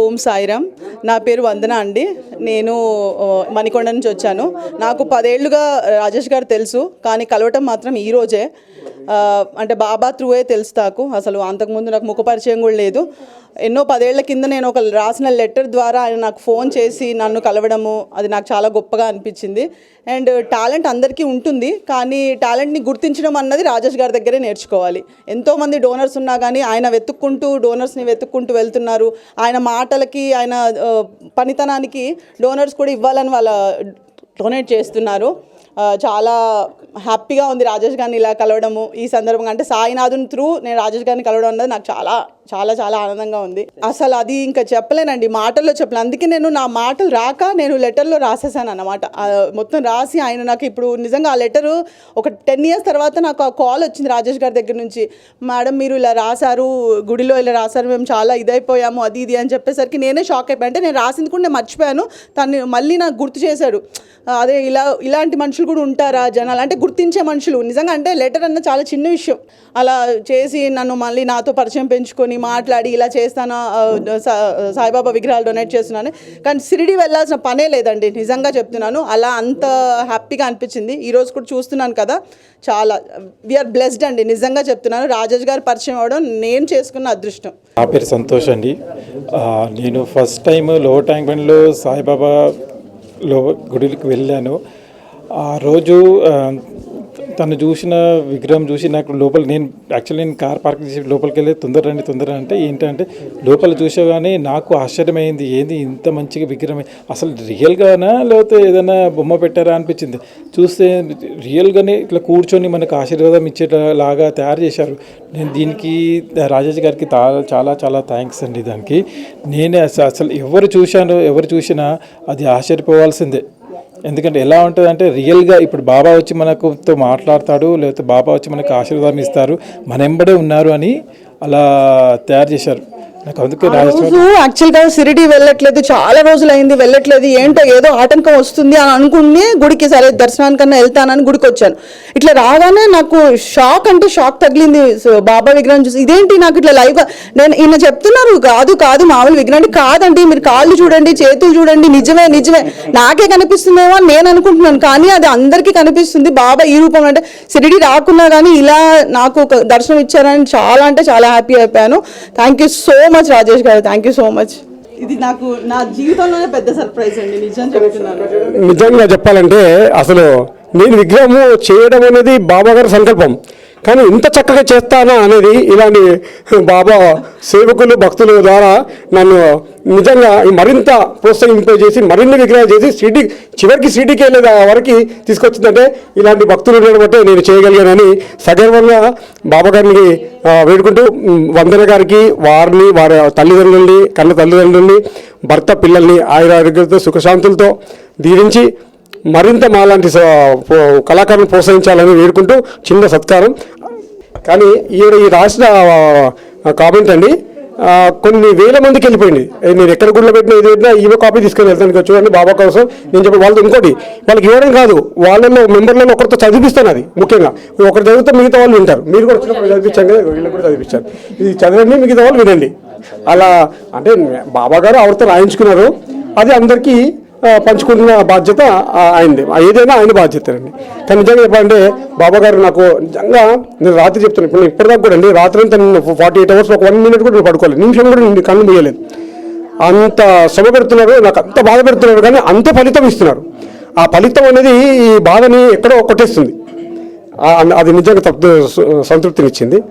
ఓం సాయిరామ్. నా పేరు వందన అండి. నేను మణికొండ నుంచి వచ్చాను. నాకు పదేళ్ళుగా రాజేష్ గారు తెలుసు కానీ కలవటం మాత్రం ఈ రోజే. అంటే బాబా త్రూవే తెలుసు నాకు. అసలు అంతకుముందు నాకు ముఖ పరిచయం కూడా లేదు. ఎన్నో పదేళ్ళ కింద నేను ఒక రాసిన లెటర్ ద్వారా ఆయన నాకు ఫోన్ చేసి నన్ను కలవడము అది నాకు చాలా గొప్పగా అనిపించింది. అండ్ టాలెంట్ అందరికీ ఉంటుంది కానీ టాలెంట్ని గుర్తించడం అన్నది రాజేష్ గారి దగ్గరే నేర్చుకోవాలి. ఎంతోమంది డోనర్స్ ఉన్నా కానీ ఆయన వెతుక్కుంటూ డోనర్స్ని వెతుక్కుంటూ వెళ్తున్నారు. ఆయన మాటలకి ఆయన పనితనానికి డోనర్స్ కూడా ఇవ్వాలని వాళ్ళ డొనేట్ చేస్తున్నారు. చాలా హ్యాపీగా ఉంది రాజేష్ గారిని ఇలా కలవడము ఈ సందర్భంగా. అంటే సాయినాథుని త్రూ నేను రాజేష్ గారిని కలవడం అన్నది నాకు చాలా చాలా చాలా ఆనందంగా ఉంది. అసలు అది ఇంకా చెప్పలేనండి మాటల్లో చెప్పలేను. అందుకే నేను నా మాటలు రాక నేను లెటర్లో రాసేసాను అన్నమాట. మొత్తం రాసి ఆయన నాకు ఇప్పుడు నిజంగా ఆ లెటరు ఒక టెన్ ఇయర్స్ తర్వాత నాకు ఆ కాల్ వచ్చింది రాజేష్ గారి దగ్గర నుంచి. మేడం మీరు ఇలా రాశారు గుడిలో ఇలా రాశారు మేము చాలా ఇదైపోయాము అది ఇది అని చెప్పేసరికి నేనే షాక్ అయిపోయాను అంటే నేను రాసింది కూడా నేను మర్చిపోయాను. తను మళ్ళీ నాకు గుర్తు చేశాడు. అదే ఇలా ఇలాంటి మనుషులు కూడా ఉంటారా జనాలు? అంటే గుర్తించే మనుషులు. నిజంగా అంటే లెటర్ అన్న చాలా చిన్న విషయం. అలా చేసి నన్ను మళ్ళీ నాతో పరిచయం పెంచుకొని మాట్లాడి ఇలా చేస్తాను సాయిబాబా విగ్రహాలు డొనేట్ చేస్తున్నాను. కానీ సిరిడి వెళ్ళాల్సిన పనే లేదండి. నిజంగా చెప్తున్నాను. అలా అంత హ్యాపీగా అనిపించింది. ఈరోజు కూడా చూస్తున్నాను కదా. చాలా వీఆర్ బ్లెస్డ్ అండి. నిజంగా చెప్తున్నాను. రాజేష్ గారు పరిచయం అవ్వడం నేను చేసుకున్న అదృష్టం. నా పేరు సంతోష్ అండి. నేను ఫస్ట్ టైం లో ట్యాంక్ బండ్లో సాయిబాబా లో గుడికి వెళ్ళాను. ఆ రోజు తను చూసిన విగ్రహం చూసి నాకు లోపల నేను యాక్చువల్లీ నేను కార్ పార్క్ చేసి లోపలికి వెళ్ళి తొందర రండి తొందర అంటే ఏంటంటే లోపల చూసేగానే నాకు ఆశ్చర్యమైంది ఏంది ఇంత మంచిగా విగ్రహం అసలు రియల్గానా లేకపోతే ఏదైనా బొమ్మ పెట్టారా అనిపించింది. చూస్తే రియల్గానే ఇట్లా కూర్చొని మనకు ఆశీర్వాదం ఇచ్చేలాగా తయారు చేశారు. నేను దీనికి రాజేష్ గారికి తా- చాలా చాలా థ్యాంక్స్ అండి దానికి. నేనే అసలు ఎవరు చూశాను ఎవరు చూసినా అది ఆశ్చర్యపోవాల్సిందే. ఎందుకంటే ఎలా ఉంటుంది అంటే రియల్గా ఇప్పుడు బాబా వచ్చి మనకుతో మాట్లాడతాడు లేకపోతే బాబా వచ్చి మనకు ఆశీర్వాదం ఇస్తారు మన ఎంబడే ఉన్నారు అని అలా తయారు చేశారు. నాకు అందుకే యాక్చువల్గా సిరిడి వెళ్ళట్లేదు చాలా రోజులు అయింది వెళ్ళట్లేదు ఏంటో ఏదో ఆటంకం వస్తుంది అని అనుకుని గుడికి సరే దర్శనానికన్నా వెళ్తానని గుడికి వచ్చాను. ఇట్లా రాగానే నాకు షాక్ అంటే షాక్ తగిలింది సో బాబా విగ్రహం చూసి. ఇదేంటి నాకు ఇట్లా లైవ్ నేను ఈయన చెప్తున్నారు కాదు కాదు మామూలు విగ్రహం కాదండి మీరు కాళ్ళు చూడండి చేతులు చూడండి నిజమే నిజమే. నాకే కనిపిస్తుందేమో అని నేను అనుకుంటున్నాను కానీ అది అందరికీ కనిపిస్తుంది. బాబా ఈ రూపం అంటే సిరిడి రాకున్నా కానీ ఇలా నాకు ఒక దర్శనం ఇచ్చారని చాలా అంటే చాలా హ్యాపీ అయిపోయాను. Thank you so much Rajesh garu. Thank you so much ఇది నాకు నా జీవితంలోనే పెద్ద సర్ప్రైజ్ అండి నిజం చెప్తున్నాను. నిజంగా చెప్పాలంటే అసలు నేను విగ్రహము చేయడం అనేది బాబా గారి సంకల్పం. కానీ ఇంత చక్కగా చేస్తానా అనేది ఇలాంటి బాబా సేవకులు భక్తుల ద్వారా నన్ను నిజంగా మరింత ప్రోత్సహింపజేసి మరిన్ని విగ్రహాలు చేసి సిటీ చివరికి సిటీకి వెళ్ళే వరకు తీసుకొచ్చిందంటే ఇలాంటి భక్తులు ఉండడం బట్టే నేను చేయగలిగానని సగర్వంగా బాబా గారిని వేడుకుంటూ వందన గారికి వారిని వారి తల్లిదండ్రుల్ని కన్న తల్లిదండ్రుల్ని భర్త పిల్లల్ని ఆయురారోగ్యంతో సుఖశాంతులతో దీవించి మరింత మాలాంటి కళాకారులను ప్రోత్సహించాలని వేడుకుంటూ చిన్న సత్కారం. కానీ ఈవిడ ఈ రాసిన కామెంట్ అండి కొన్ని వేల మందికి వెళ్ళిపోయింది నేను ఎక్కడ గుడిలో పెట్టినా ఇది పెట్టినా ఈమె కాపీ తీసుకొని వెళ్తాను చూడండి బాబా కోసం. నేను చెప్పి వాళ్ళతో ఇంకోటి వాళ్ళకి ఇవ్వడం కాదు. వాళ్ళలో మెంబర్లలో ఒకరితో చదివిస్తాను అది ముఖ్యంగా. ఒకరు చదివితే మిగతా వాళ్ళు వింటారు. మీరు కూడా వచ్చినప్పుడు చదివించాం కదా వీళ్ళకి కూడా చదివించారు. ఇది చదవండి మిగతా వాళ్ళు వినండి. అలా అంటే బాబా గారు ఆవిడతో రాయించుకున్నారు. అది అందరికీ పంచుకున్న పంచుకుంటున్న బాధ్యత ఆయనది. ఆ, ఏదైనా ఆయన బాధ్యత అండి కానీ నిజంగా చెప్పాలంటే బాబా గారు నాకు నిజంగా నేను రాత్రి చెప్తాను ఇప్పుడు ఇప్పటిదాకా కూడా అండి రాత్రి అంతా నేను ఫార్టీ ఎయిట్ అవర్స్ ఒక వన్ మినిట్ కూడా నేను పడుకోలేదు. నిమిషం కూడా నేను కళ్ళు మూయలేదు. అంత శ్రమ పెడుతున్నారు నాకు అంత బాధ పెడుతున్నారు కానీ అంత ఫలితం ఇస్తున్నారు. ఆ ఫలితం అనేది ఈ బాధని ఎక్కడో కొట్టేస్తుంది. అది నిజంగా తప్పు సంతృప్తినిచ్చింది.